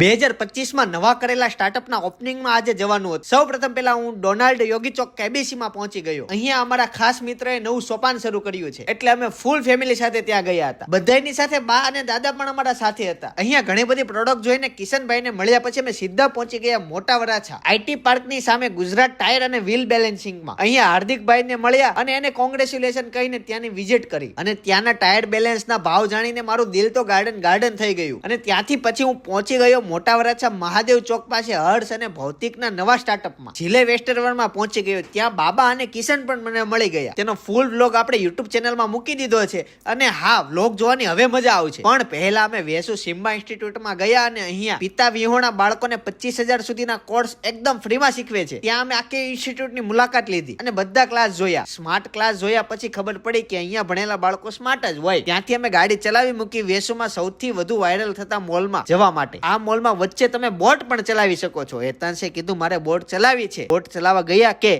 બે હજાર પચીસમાં નવા કરેલા સ્ટાર્ટઅપના ઓપનિંગમાં આજે જવાનું હતું. સૌ પ્રથમ પહેલા હું ડોનાલ્ડ યોગી ચોક કેબીસીમાં પહોંચી ગયો. અહીંયા અમારા ખાસ મિત્રએ નવું સોપાન શરૂ કર્યું છે. એટલે અમે ફૂલ ફેમિલી સાથે ત્યાં ગયા હતા. બધાની સાથે બા અને દાદા પણ અમારા સાથે હતા. અહીંયા ઘણી બધી પ્રોડક્ટ જોઈને કિશનભાઈને મળ્યા પછી અમે સીધા પહોંચી ગયા મોટા વરાછા. આઈટી પાર્કની સામે ગુજરાત ટાયર અને વ્હીલ બેલેન્સિંગમાં અહીંયા હાર્દિકભાઈને મળ્યા અને એને કોંગ્રેચ્યુલેશન કહીને ત્યાંની વિઝિટ કરી. અને ત્યાંના ટાયર બેલેન્સના ભાવ જાણીને મારું દિલ તો ગાર્ડન ગાર્ડન થઈ ગયું. અને ત્યાંથી પછી હું પહોંચી ગયો મોટા વરાછા મહાદેવ ચોક પાસે હર્ષ અને ભૌતિકના નવા સ્ટાર્ટઅપમાં જિલ્લે વેસ્ટર્નમાં પહોંચી ગયો. ત્યાં બાબા અને કિશન પણ મને મળી ગયા. તેનો ફૂલ વ્લોગ આપણે યુટ્યુબ ચેનલમાં મૂકી દીધો છે અને હા વ્લોગ જોવાની હવે મજા આવશે પણ પહેલા અમે વેસુ સિમ્બા ઇન્સ્ટિટ્યૂટમાં ગયા અને અહીંયા પિતા વિહોણા બાળકોને પચીસ હજાર સુધીના કોર્સ એકદમ ફ્રીમાં શીખવે છે. ત્યાં અમે આખી ઇન્સ્ટિટ્યૂટની મુલાકાત લીધી અને બધા ક્લાસ જોયા. સ્માર્ટ ક્લાસ જોયા પછી ખબર પડી કે અહીંયા ભણેલા બાળકો સ્માર્ટ જ હોય. ત્યાંથી અમે ગાડી ચલાવી મૂકી વેસુમાં સૌથી વધુ વાયરલ થતા મોલમાં જવા માટે. આ મોલમાં વચ્ચે તમે બોટ પણ ચલાવી શકો છો. હેતાંશે કીધું, મારે બોટ ચલાવી છે. બોટ ચલાવવા ગયા કે